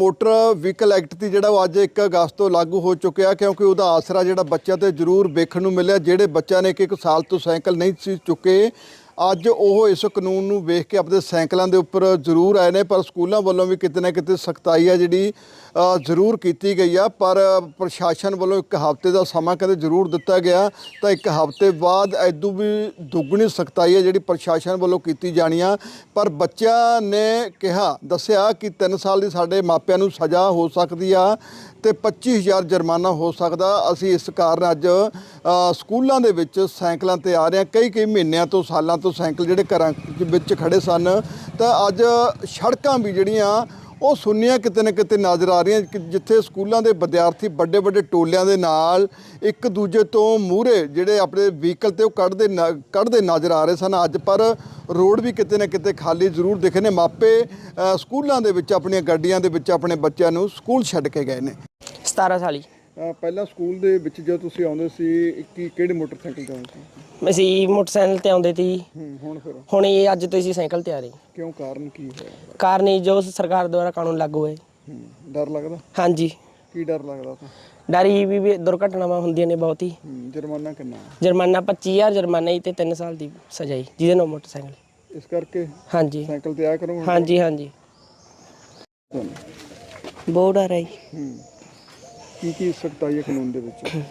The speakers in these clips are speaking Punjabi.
ਮੋਟਰ ਵਹੀਕਲ ਐਕਟ ਦੀ ਜਿਹੜਾ ਉਹ ਅੱਜ 1 ਅਗਸਤ ਤੋਂ ਲਾਗੂ ਹੋ ਚੁੱਕਿਆ ਕਿਉਂਕਿ ਉਹਦਾ ਆਸਰਾ ਜਿਹੜਾ ਬੱਚਿਆਂ ਤੇ ਜ਼ਰੂਰ ਵੇਖਣ ਨੂੰ ਮਿਲਿਆ, ਜਿਹੜੇ ਬੱਚਿਆਂ ਨੇ ਕਿ ਇੱਕ ਸਾਲ ਤੋਂ ਸਾਈਕਲ ਨਹੀਂ ਸੀ ਚੁੱਕੇ। ਅੱਜ ਉਹ ਇਸ ਕਾਨੂੰਨ ਨੂੰ ਵੇਖ ਕੇ ਆਪਣੇ ਸਾਈਕਲਾਂ ਦੇ ਉੱਪਰ ਜ਼ਰੂਰ ਆਏ ਨੇ, ਪਰ ਸਕੂਲਾਂ ਵੱਲੋਂ ਵੀ ਕਿਤੇ ਨਾ ਕਿਤੇ ਸਖਤਾਈ ਆ ਜਿਹੜੀ ਜ਼ਰੂਰ ਕੀਤੀ ਗਈ ਆ। ਪਰ ਪ੍ਰਸ਼ਾਸਨ ਵੱਲੋਂ ਇੱਕ ਹਫ਼ਤੇ ਦਾ ਸਮਾਂ ਕਹਿੰਦੇ ਜ਼ਰੂਰ ਦਿੱਤਾ ਗਿਆ। ਤਾਂ ਇੱਕ ਹਫ਼ਤੇ ਬਾਅਦ ਐਦੂ ਵੀ ਦੁੱਗਣੀ ਸਖਤਾਈ ਹੈ ਜਿਹੜੀ ਪ੍ਰਸ਼ਾਸਨ ਵੱਲੋਂ ਕੀਤੀ ਜਾਣੀ ਆ। ਪਰ ਬੱਚਿਆਂ ਨੇ ਕਿਹਾ, ਦੱਸਿਆ ਕਿ 3 ਸਾਲ ਦੀ ਸਾਡੇ ਮਾਪਿਆਂ ਨੂੰ ਸਜ਼ਾ ਹੋ ਸਕਦੀ ਆ ਤੇ 25000 ਜੁਰਮਾਨਾ ਹੋ ਸਕਦਾ। ਅਸੀਂ ਇਸ ਕਾਰਨ ਅੱਜ ਸਕੂਲਾਂ ਦੇ ਵਿੱਚ ਸਾਈਕਲਾਂ ਤੇ ਆ ਰਹੇ ਹਾਂ ਕਈ ਕਈ ਮਹੀਨਿਆਂ ਤੋਂ ਸਾਲਾਂ ਤੋਂ ਸਾਈਕਲ ਜਿਹੜੇ ਘਰਾਂ ਦੇ ਵਿੱਚ ਖੜੇ ਸਨ, ਤਾਂ ਅੱਜ ਸੜਕਾਂ ਵੀ ਜਿਹੜੀਆਂ, ਉਹ ਸੁੰਨੀਆਂ ਕਿਤੇ ਨਾ ਕਿਤੇ ਨਜ਼ਰ ਆ ਰਹੀਆਂ, ਕਿ ਜਿੱਥੇ ਸਕੂਲਾਂ ਦੇ ਵਿਦਿਆਰਥੀ ਵੱਡੇ ਵੱਡੇ ਟੋਲਿਆਂ ਦੇ ਨਾਲ ਇੱਕ ਦੂਜੇ ਤੋਂ ਮੂਹਰੇ ਜਿਹੜੇ ਆਪਣੇ ਵਹੀਕਲ ਤੇ ਉਹ ਕੱਢਦੇ ਨ- ਕੱਢਦੇ ਨਜ਼ਰ ਆ ਰਹੇ ਸਨ ਅੱਜ, ਪਰ ਰੋਡ ਵੀ ਕਿਤੇ ਨਾ ਕਿਤੇ ਖਾਲੀ ਜ਼ਰੂਰ ਦਿਖੇ ਨੇ। ਮਾਪੇ ਸਕੂਲਾਂ ਦੇ ਵਿੱਚ ਆਪਣੀਆਂ ਗੱਡੀਆਂ ਦੇ ਵਿੱਚ ਆਪਣੇ ਬੱਚਿਆਂ ਨੂੰ ਸਕੂਲ ਛੱਡ ਕੇ ਗਏ ਨੇ। 17 ਸਾਲੀ ਪਹਿਲਾਂ ਸਕੂਲ ਦੇ ਵਿੱਚ ਜਦੋਂ ਤੁਸੀਂ ਆਉਂਦੇ ਸੀ ਕੀ ਕਿਹੜੇ ਮੋਟਰਸਾਈਕਲ ਤੇ ਆਉਂਦੇ ਸੀ? ਅਸੀਂ ਮੋਟਰਸਾਈਕਲ ਤੇ ਆਉਂਦੇ ਸੀ। ਹੂੰ ਹੁਣ ਫਿਰ? ਹੁਣ ਇਹ ਅੱਜ ਤੋਂ ਅਸੀਂ ਸਾਈਕਲ ਤੇ ਆ ਰਹੇ ਕਿਉਂ? ਕਾਰਨ ਕੀ ਹੋਇਆ? ਕਾਰਨ ਇਹ ਜੋ ਸਰਕਾਰ ਦੁਆਰਾ ਕਾਨੂੰਨ ਲਾਗੂ ਹੋਏ। ਹੂੰ ਡਰ ਲੱਗਦਾ? ਹਾਂਜੀ। ਕੀ ਡਰ ਲੱਗਦਾ ਤਾਂ? ਡਰ ਇਹ ਵੀ ਵੀ ਦੁਰਘਟਨਾਵਾਂ ਹੁੰਦੀਆਂ ਨੇ ਬਹੁਤ ਹੀ। ਹੂੰ ਜੁਰਮਾਨਾ ਕਿੰਨਾ? ਜੁਰਮਾਨਾ 25000 ਜੁਰਮਾਨਾ ਹੀ ਤੇ 3 ਸਾਲ ਦੀ ਸਜ਼ਾ ਹੀ ਜਿਹਦੇ ਨਾਲ ਮੋਟਰਸਾਈਕਲ। ਇਸ ਕਰਕੇ ਹਾਂਜੀ। ਸਾਈਕਲ ਤੇ ਆ ਕਰੋ ਹਾਂਜੀ ਹਾਂਜੀ। ਬਹੁਤ ਡਰ ਹੈ ਜੀ। ਹੂੰ। ਕੀ ਕੀ ਸਖਤਾਈ ਹੈ ਕਾਨੂੰਨ ਦੇ ਵਿੱਚ?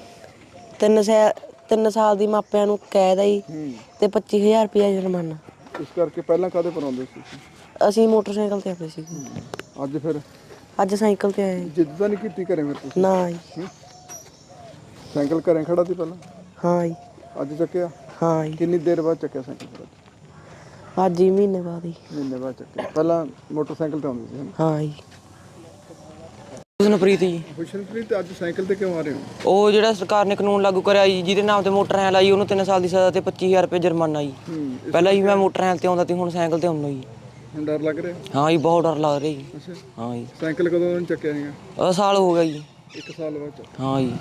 ਤਿੰਨ ਸਾਲ ਤਿੰਨ ਸਾਲ ਦੀ ਮਾਪਿਆਂ ਨੂੰ ਕੈਦ ਜੀ ਹੂੰ। ਤੇ 25000 ਰੁਪਇਆ ਜੁਰਮਾਨਾ। ਇਸ ਕਰਕੇ ਪਹਿਲਾਂ ਕਾਦੇ ਪਰ ਆਉਂਦੇ ਸੀ? ਅਸੀਂ ਮੋਟਰਸਾਈਕਲ ਤੇ ਆਉਂਦੇ ਸੀ। ਅੱਜ ਫਿਰ? ਅੱਜ ਸਾਈਕਲ ਤੇ ਆਏ। ਜਿੱਦ ਤਾਂ ਨਹੀਂ ਕੀਤੀ ਘਰੇ ਮੇਰੇ ਤੁਸੀਂ? ਨਾ ਜੀ। ਹੂੰ? ਸਾਈਕਲ ਘਰੇ ਖੜਾ ਸੀ ਪਹਿਲਾਂ? ਹਾਂ ਜੀ। ਅੱਜ ਚੱਕਿਆ? ਹਾਂ ਜੀ। ਕਿੰਨੀ ਦੇਰ ਬਾਅਦ ਚੱਕਿਆ ਸਾਈਕਲ ਫਿਰ ਅੱਜ? ਅੱਜ ਹੀ ਮਹੀਨੇ ਬਾਅਦ ਹੀ। ਮਹੀਨੇ ਬਾਅਦ ਚੱਕਿਆ। ਪਹਿਲਾਂ ਮੋਟਰਸਾਈਕਲ ਤੇ ਆਉਂਦੇ ਸੀ ਹਾਂ ਜੀ। ਹੁਸਨਪ੍ਰੀਤ ਜੀ। ਖੁਸ਼ਨਪ੍ਰੀਤ ਅੱਜ ਸਾਈਕਲ ਤੇ ਕਿਉਂ ਆ ਰਹੇ ਹੋ? ਉਹ ਜਿਹੜਾ ਸਰਕਾਰ ਨੇ ਕਾਨੂੰਨ ਲਾਗੂ ਕਰਿਆ ਜੀ ਜਿਹਦੇ ਨਾਮ ਤੇ ਮੋਟਰ ਹੈਲ ਆਈ ਉਹਨੂੰ 3 ਸਾਲ ਦੀ ਸਜ਼ਾ ਤੇ 25000 ਰੁਪਏ ਜੁਰਮਾਨਾ ਜੀ। ਪਹਿਲਾਂ ਹੀ ਮੈਂ ਮੋਟਰ ਹੈਲ ਤੇ ਆਉਂਦਾ ਸੀ ਹੁਣ ਸਾਈਕਲ ਤੇ ਆਉਂਦਾ ਜੀ। ਹੁਣ ਡਰ ਲੱਗ ਰਿਹਾ? ਹਾਂ ਜੀ ਬਹੁਤ ਡਰ ਲੱਗ ਰਿਹਾ ਜੀ। ਅੱਛਾ। ਹਾਂ ਜੀ। ਸਾਈਕਲ ਕਦੋਂ ਉਹਨੇ ਚੱਕਿਆ ਸੀਗਾ? ਉਹ ਸਾਲ ਹੋ ਗਿਆ ਜੀ। ਇੱਕ ਸਾਲ ਬਾਅਦ ਚ। ਹਾਂ ਜੀ।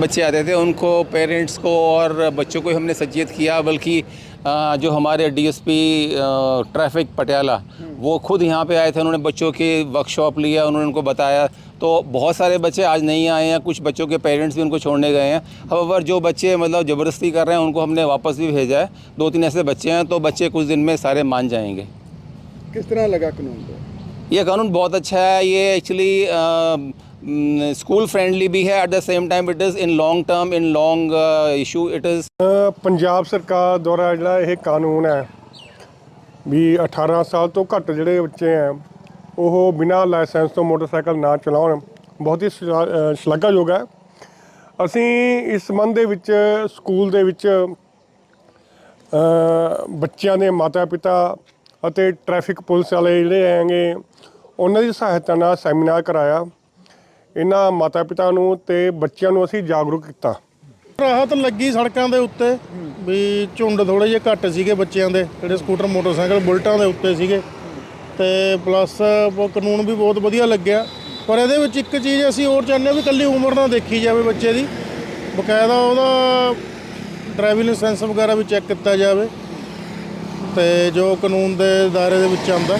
बच्चे आते थे उनको पेरेंट्स को और बच्चों को हमने सचेत किया बल्कि जो हमारे डीएसपी ट्रैफ़िक पटियाला हम्म। वो खुद यहाँ पे आए थे उन्होंने बच्चों की वर्कशॉप लिया उन्होंने उनको बताया। तो बहुत सारे बच्चे आज नहीं आए हैं कुछ बच्चों के पेरेंट्स भी उनको छोड़ने गए हैं। हवावर जो बच्चे मतलब ज़बरदस्ती कर रहे हैं उनको हमने वापस भी भेजा है। दो तीन ऐसे बच्चे हैं तो बच्चे कुछ दिन में सारे मान जाएँगे। किस तरह लगा कानून ये कानून बहुत अच्छा है ये एक्चुअली ਸਕੂਲ ਫਰੈਂਡਲੀ ਵੀ ਹੈ at the same time it is in long term in long issue it is Punjab ਸਰਕਾਰ ਦੁਆਰਾ ਜਿਹੜਾ ਇਹ ਕਾਨੂੰਨ ਹੈ ਵੀ 18 ਸਾਲ ਤੋਂ ਘੱਟ ਜਿਹੜੇ ਬੱਚੇ ਆ ਉਹ ਬਿਨਾਂ ਲਾਇਸੈਂਸ ਤੋਂ ਮੋਟਰਸਾਈਕਲ ਨਾ ਚਲਾਉਣ, ਬਹੁਤ ਹੀ ਸ਼ਲਾਘਾਯੋਗ ਹੈ। ਅਸੀਂ ਇਸ ਸੰਬੰਧ ਦੇ ਵਿੱਚ ਸਕੂਲ ਦੇ ਵਿੱਚ ਬੱਚਿਆਂ ਦੇ ਮਾਤਾ-ਪਿਤਾ ਅਤੇ ਟ੍ਰੈਫਿਕ ਪੁਲਿਸ ਵਾਲੇ ਜਿਹੜੇ ਆਏਗੇ ਉਹਨਾਂ ਦੀ ਸਹਾਇਤਾ ਨਾਲ ਸੈਮੀਨਾਰ ਕਰਾਇਆ। ਇਹਨਾਂ ਮਾਤਾ-ਪਿਤਾ ਨੂੰ ਤੇ ਬੱਚਿਆਂ ਨੂੰ ਅਸੀਂ ਜਾਗਰੂਕ ਕੀਤਾ। ਰਾਹਤ ਲੱਗੀ ਸੜਕਾਂ ਦੇ ਉੱਤੇ, ਵੀ ਝੁੰਡ ਥੋੜੇ ਜਿਹੇ ਘੱਟ ਸੀਗੇ ਬੱਚਿਆਂ ਦੇ, ਜਿਹੜੇ ਸਕੂਟਰ, ਮੋਟਰਸਾਈਕਲ ਬੁਲਟਾਂ ਦੇ ਉੱਤੇ ਸੀਗੇ। ਤੇ ਪਲੱਸ ਕਾਨੂੰਨ ਵੀ ਬਹੁਤ ਵਧੀਆ ਲੱਗਿਆ। ਪਰ ਇਹਦੇ ਵਿੱਚ ਇੱਕ ਚੀਜ਼ ਅਸੀਂ ਹੋਰ ਚਾਹੁੰਦੇ ਹਾਂ ਵੀ ਇਕੱਲੀ ਉਮਰ ਨਾ ਦੇਖੀ ਜਾਵੇ ਬੱਚੇ ਦੀ। ਬਕਾਇਦਾ ਉਹਦਾ ਡਰਾਈਵਿੰਗ ਲਾਇਸੈਂਸ ਵਗੈਰਾ ਵੀ ਚੈੱਕ ਕੀਤਾ ਜਾਵੇ। ਤੇ ਜੋ ਕਾਨੂੰਨ ਦੇ ਦਾਇਰੇ ਦੇ ਵਿੱਚ ਆਉਂਦਾ।